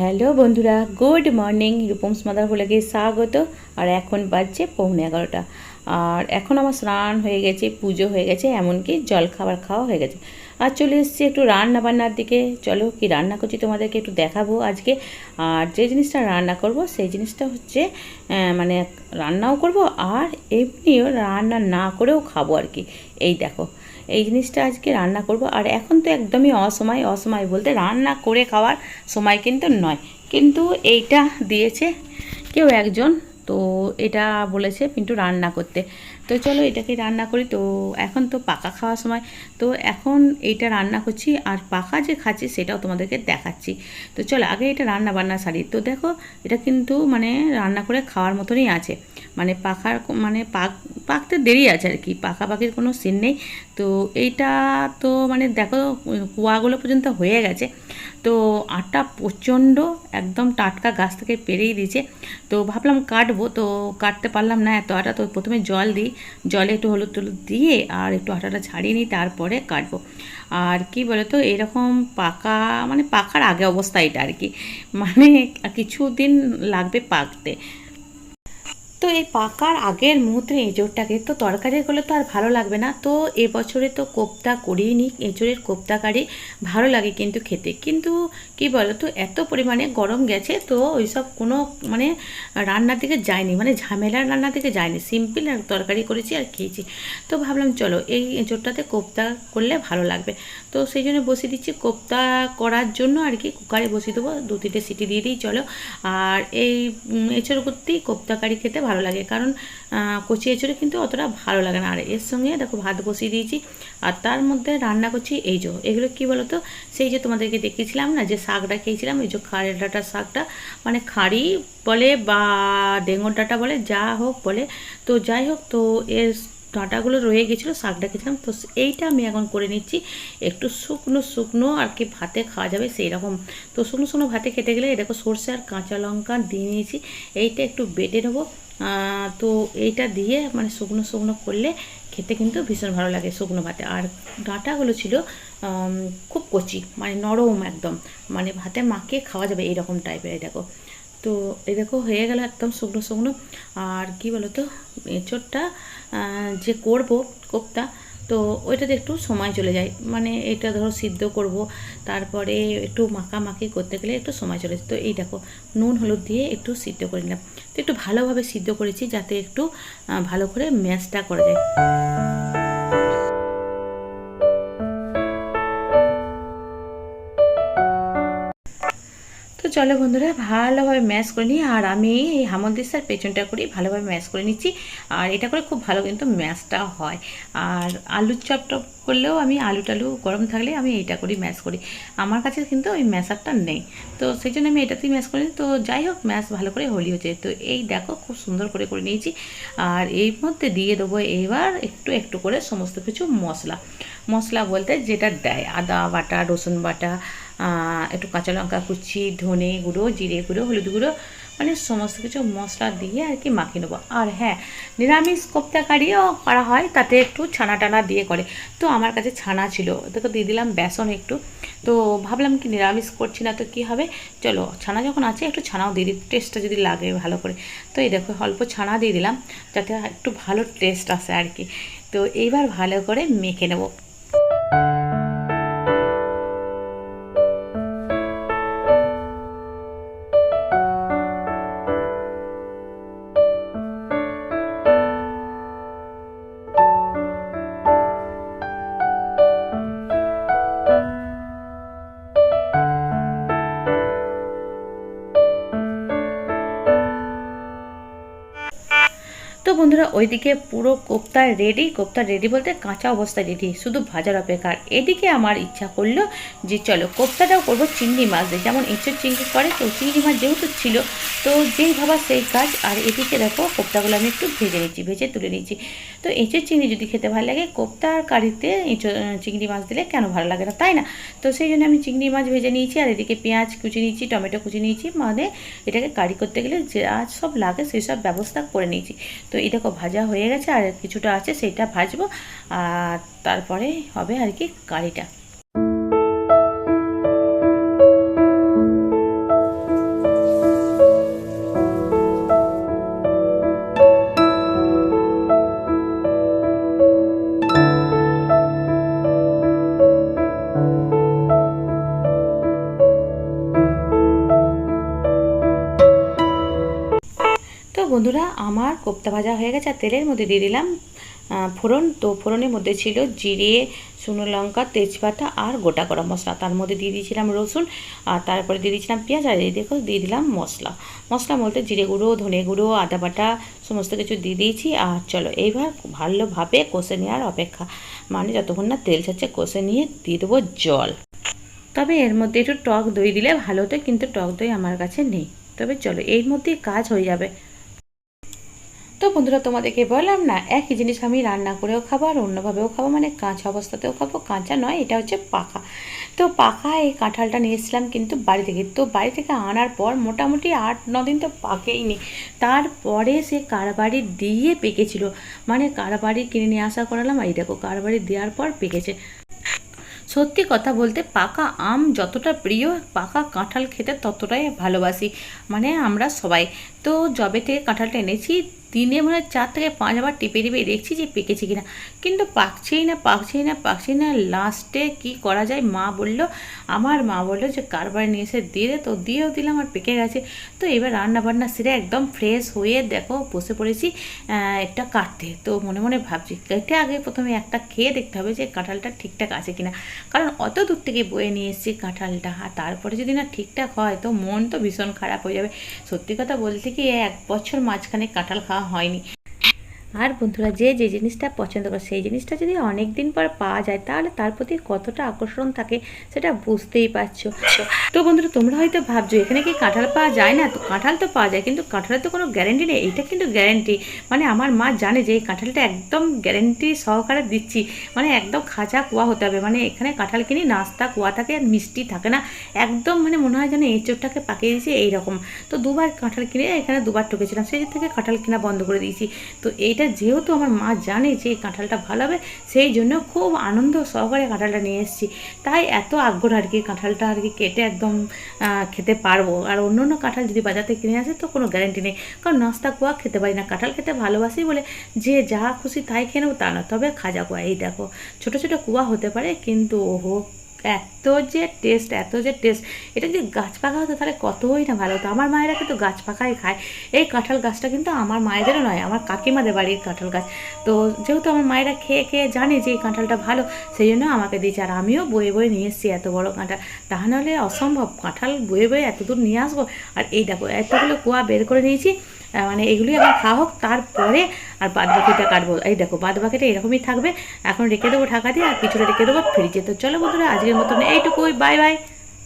Hello বন্ধুরা, good morning রূপমস mother বলেকে স্বাগত। আর এখন বাজছে পৌনে এগারোটা। আর এখন আমার স্নান হয়ে গেছে, পুজো হয়ে গেছে, এমনকি জল খাবার খাওয়া হয়ে গেছে। আর চলে এসেছি একটু রান্না বান্নার দিকে। চলো কি রান্না করছি তোমাদেরকে একটু দেখাবো আজকে। আর যে জিনিসটা রান্না করব, সেই জিনিসটা হচ্ছে মানে রান্নাও করব, আর এমনিও রান্না না করেও খাব আর কি। এই দেখো এই জিনিসটা আজকে রান্না করব। আর এখন তো একদমই অসময় অসময় বলতে রান্না করে খাওয়ার সময় কিন্তু নয়। কিন্তু এইটা দিয়েছে কেউ একজন, তো এটা বলেছে পিন্টু রান্না করতে। তো চলো এটাকে রান্না করি। তো এখন তো পাকা খাওয়ার সময়। তো এখন এইটা রান্না করছি আর পাকা যে খাচ্ছি সেটাও তোমাদেরকে দেখাচ্ছি। তো চলো আগে এটা রান্না বান্না সারি। তো দেখো এটা কিন্তু মানে রান্না করে খাওয়ার মতনই আছে। মানে পাখার মানে পাক পাকতে দেরি আছে আর কি পাকা পাখির কোনো সিন নেই। তো এইটা তো মানে দেখো, কুয়াগুলো পর্যন্ত হয়ে গেছে। তো আটা প্রচণ্ড একদম টাটকা গাছ থেকে পেরেই দিয়েছে। তো ভাবলাম কাটবো, তো কাটতে পারলাম না এত আটা। তো প্রথমে জল দিই, জলে একটু হলুদ টলুদ দিয়ে আর একটু আটাটা ছাড়িয়ে নিই, তারপরে কাটবো। আর কি বলে তো এরকম পাকা মানে পাকার আগে অবস্থা এটা আর কি। মানে কিছুদিন লাগবে পাকতে। তো এই পাকার আগের মুহূর্তে এঁচোড়টাকে তো তরকারি করলে তো আর ভালো লাগবে না। তো এবছরে তো কোপ্তা করিয়ে নিই এঁচোড়ের কোপ্তা কারি ভালো লাগে কিন্তু খেতে। কিন্তু কি বলো তো এত পরিমাণে গরম গেছে তো ওইসব কোনো মানে রান্নার দিকে যায়নি মানে ঝামেলার রান্নার দিকে যায়নি। সিম্পল আর তরকারি করেছি আর খেয়েছি। তো ভাবলাম চলো এই এঁচোড়টাতে কোপ্তা করলে ভালো লাগবে। তো সেই জন্য বসিয়ে দিচ্ছি কোপ্তা করার জন্য আর কি, কুকারে বসিয়ে দেবো, দু তিনটে সিটি দিয়ে দিই, চলো। আর এই এঁচোড় করতেই কোপ্তা কারি খেতে ভালো লাগে। কারণ কচি এঁচোড়ে কিন্তু অতটা ভালো লাগে না। আর এর সঙ্গে দেখো ভাত বসিয়ে দিয়েছি, আর তার মধ্যে রান্না করছি এই যে, এগুলো কি বলো তো সেই যে তোমাদেরকে দেখিয়েছিলাম না, যে শাকটা খেয়েছিলাম, এই যে খাড়ের ডাঁটার শাকটা মানে খাড়ি বলে বা ডেঙ্গর ডাঁটা বলে, যা হোক বলে। তো যাই হোক, তো এর ডাঁটাগুলো রয়ে গেছিল, শাকটা খেয়েছিলাম। তো এইটা আমি এখন করে নিচ্ছি। একটু শুকনো শুকনো আর কি ভাতে খাওয়া যাবে সেই রকম তো শুকনো শুকনো ভাতে খেতে গেলে দেখো সর্ষে আর কাঁচা লঙ্কা দিয়ে নিয়েছি। এইটা একটু বেটে নেব। তো এইটা দিয়ে মানে শুকনো শুকনো করলে খেতে কিন্তু ভীষণ ভালো লাগে শুকনো ভাতে। আর ডাঁটাগুলো ছিল খুব কচি মানে নরম একদম। মানে ভাতে মাকে খাওয়া যাবে এইরকম টাইপের এই দেখো। তো এই দেখো, হয়ে গেল একদম শুকনো শুকনো। আর কি বলতো, এঁচোড়টা যে করব কোপ্তা তো ওইটাতে একটু সময় চলে যায়। মানে এটা ধরো সিদ্ধ করব, তারপরে একটু মাখামাখি করতে গেলে একটু সময় চলে যায়। তো এই দেখো, নুন, হলুদ দিয়ে একটু সিদ্ধ করে নিলাম। তো একটু ভালোভাবে সিদ্ধ করেছি যাতে একটু ভালো করে ম্যাশটা করা যায়। চলো বন্ধুরা, ভালোভাবে ম্যাশ করে নিই। আর আমি এই হামলদিস্তার পেছনটা করি ভালোভাবে ম্যাশ করে নিচ্ছি। আর এটা করে খুব ভালো কিন্তু ম্যাশটা হয়। আর আলুর চপ টপ করলেও আমি আলু টালু গরম থাকলে আমি এইটা করি, ম্যাশ করি। আমার কাছে কিন্তু ওই ম্যাশারটা নেই। তো সেই জন্য আমি এটাতেই ম্যাশ করি। তো যাই হোক, ম্যাশ ভালো করে হলি হচ্ছে। তো এই দেখো, খুব সুন্দর করে করে নিয়েছি। আর এর মধ্যে দিয়ে দেবো এবার একটু একটু করে সমস্ত কিছু মশলা। মশলা বলতে যেটা দেয়, আদা বাটা, রসুন বাটা একটু কাঁচা লঙ্কা কুচি, ধনে গুঁড়ো, জিরে গুঁড়ো, হলুদ গুঁড়ো মানে সমস্ত কিছু মশলা দিয়ে আর কি মাখিয়ে নেব। আর হ্যাঁ নিরামিষ কোপ্তা কারিও করা হয়, তাতে একটু ছানা টানা দিয়ে করে। তো আমার কাছে ছানা ছিল ওটাকে দিয়ে দিলাম বেসন একটু। তো ভাবলাম কি নিরামিষ করছি না তো কি হবে? চলো, ছানা যখন আছে একটু ছানাও দিয়ে দিই টেস্টটা যদি লাগে ভালো করে। তো এই দেখো, অল্প ছানা দিয়ে দিলাম, যাতে একটু ভালো টেস্ট আসে আর কি। তো এইবার ভালো করে মেখে নেব। তো বন্ধুরা, ওইদিকে পুরো কোপ্তা রেডি কোপ্তা রেডি বলতে কাঁচা অবস্থায় রেডি শুধু ভাজার অপেক্ষা। আর এদিকে আমার ইচ্ছা করল যে চলো, কোপ্তাটাও করব চিংড়ি মাছ দিয়ে। যেমন এঁচোর চিংড়ি করে, তো চিংড়ি মাছ যেহেতু ছিল, তো যেই ভাবা সেই কাজ। আর এদিকে দেখো, কোপ্তাগুলো আমি একটু ভেজে নিচ্ছি, ভেজে তুলে নিচ্ছি। তো এঁচোর চিংড়ি যদি খেতে ভালো লাগে, কোপ্তার কারিতে এঁচোর চিংড়ি মাছ দিলে কেন ভালো লাগে না, তাই না? তো সেই জন্য আমি চিংড়ি মাছ ভেজে নিয়েছি, আর এদিকে পেঁয়াজ কুচি নিয়েছি, টমেটো কুচি নিয়েছি মানে এটাকে কারি করতে গেলে যা সব লাগে সেই সব ব্যবস্থা করে নিয়েছি। তো এই দেখো ভাজা হয়ে গেছে আর কিছুটা আছে সেটা ভাজবো। আর তারপরে হবে আর কি কারিটা। বন্ধুরা, আমার কোপ্তা ভাজা হয়ে গেছে আর তেলের মধ্যে দিয়ে দিলাম ফোড়ন। তো ফোড়নের মধ্যে ছিল জিরে, শুকনো লঙ্কা, তেজপাতা আর গোটা গরম মশলা। তার মধ্যে দিয়ে দিয়েছিলাম রসুন আর তারপরে দিয়ে দিয়েছিলাম পেঁয়াজ আর এই দেখো দিয়ে দিলাম মশলা। মশলা বলতে জিরে গুঁড়ো, ধনে গুঁড়ো, আদা বাটা, সমস্ত কিছু দিয়ে দিয়েছি। আর চলো, এইবার ভালোভাবে কষে নেওয়ার অপেক্ষা। মানে যতক্ষণ না তেল ছাড়ছে, কষে নিয়ে দিয়ে দেবো জল। তবে এর মধ্যে একটু টক দই দিলে ভালো হতো, কিন্তু টক দই আমার কাছে নেই। তবে চলো, এর মধ্যেই কাজ হয়ে যাবে। তো বন্ধুরা, তোমাদেরকে বললাম না, একই জিনিস আমি রান্না করেও খাব আর অন্যভাবেও খাব মানে কাঁচা অবস্থাতেও খাব, কাঁচা নয়, এটা হচ্ছে পাকা তো পাকা এই কাঁঠালটা নিয়ে এসেছিলাম কিন্তু বাড়ি থেকে, তো বাড়ি থেকে আনার পর মোটামুটি আট, ন দিন তো পাকেইনি। তারপরে সে কারবারি দিয়ে পেকেছিল মানে কারবারি কিনে নিয়ে আসা করালাম এই দেখো কারবারি দেওয়ার পর পেকেছে। সত্যি কথা বলতে পাকা আম যতটা প্রিয়, পাকা কাঁঠাল খেতে ততটাই ভালোবাসি মানে আমরা সবাই। তো জবে থেকে কাঁঠালটা এনেছি দিনে মনে হয় চার থেকে পাঁচবার টিপে টিপে দেখছি যে পেকেছে কিনা। কিন্তু পাকছেই না পাকছেই না পাকছেই না। লাস্টে কি করা যায়? মা বলল, আমার মা বলল যে, কারবার নিয়ে এসে দিয়ে তো, দিয়েও দিলাম, আর পেকে গেছে। তো এবার রান্না বান্না সেরে একদম ফ্রেশ হয়ে দেখো, বসে পড়েছি এটা কাটতে। তো মনে মনে ভাবছি, কেটে আগে প্রথমে একটা খেয়ে দেখতে হবে যে, কাঁঠালটা ঠিকঠাক আছে কিনা। কারণ অত দূর থেকে বয়ে নিয়ে এসেছি কাঁঠালটা, আর তারপরে যদি না ঠিকঠাক হয়, তো মন তো ভীষণ খারাপ হয়ে যাবে। সত্যি কথা বলতে কি, এক বছর মাঝখানে কাঁঠাল খাওয়া হয়নি। আর বন্ধুরা যে যে জিনিসটা পছন্দ করে, সেই জিনিসটা যদি অনেক দিন পর পাওয়া যায়, তাহলে তার প্রতি কতটা আকর্ষণ থাকে সেটা বুঝতেই পারছ। তো বন্ধুরা, তোমরা হয়তো ভাবছ, এখানে কি কাঁঠাল পাওয়া যায় না? তো কাঁঠাল তো পাওয়া যায়, কিন্তু কাঁঠালের তো কোনো গ্যারেন্টি নেই। এইটা কিন্তু গ্যারেন্টি মানে আমার মা জানে যে, এই কাঁঠালটা একদম গ্যারেন্টি সহকারে দিচ্ছি। মানে একদম খাঁচা কুয়া হতে হবে। মানে এখানে কাঁঠাল কিনি, নাস্তা কুয়া থাকে, আর মিষ্টি থাকে না। একদম মানে মনে হয় যেন এঁচোড়টাকে পাকিয়ে দিয়েছি, এইরকম। তো দুবার কাঁঠাল কিনে এখানে দুবার ঠকেছিলাম। সেই থেকে কাঁঠাল কেনা বন্ধ করে দিয়েছি। তো এইটা যেহেতু আমার মা জানে যে এই কাঁঠালটা ভালো হবে, সেই জন্য খুব আনন্দ সহকারে কাঁঠালটা নিয়ে এসেছি। তাই এত আগ্রহ আর কি কাঁঠালটা আর কি কেটে একদম খেতে পারব। আর অন্য অন্য কাঁঠাল যদি থেকে কিনে আসে তো কোনো গ্যারেন্টি নেই। কারণ নাস্তা কুয়া খেতে পারি না, কাঁঠাল খেতে ভালোবাসি বলে যে যা খুশি তাই খেয়ে নেব তা না তবে খাজা কুয়া, এই দেখো। ছোট ছোট কুয়া হতে পারে কিন্তু ওহো এত যে টেস্ট এত যে টেস্ট এটা যদি গাছ পাকা হতো তাহলে কতই না ভালো হতো? আমার মায়েরা কিন্তু গাছ পাকাই খায়। এই কাঁঠাল গাছটা কিন্তু আমার মায়েদেরও নয়, আমার কাকিমাদের বাড়ির কাঁঠাল গাছ। তো যেহেতু আমার মায়েরা খেয়ে খেয়ে জানে যে এই কাঁঠালটা ভালো, সেই জন্য আমাকে দিয়েছে। আর আমিও বয়ে বয়ে নিয়ে এসেছি এত বড় কাঁঠাল। তা নাহলে অসম্ভব। কাঁঠাল বয়ে বয়ে এত দূর নিয়ে আসব? আর এই দেখো, এতগুলো কুয়া বের করে নিয়েছি। মানে এগুলি এখন খাওয়া হোক, তারপরে আর বাদ বাকিটা কাটবো। এই দেখো, বাদ বাকিটা এরকমই থাকবে। এখন রেখে দেবো ঢাকা দিয়ে, আর কিছুটা রেখে দেবো ফ্রিজে। তো চলো বন্ধুরা, আজকের মতন এইটুকুই। Bye bye.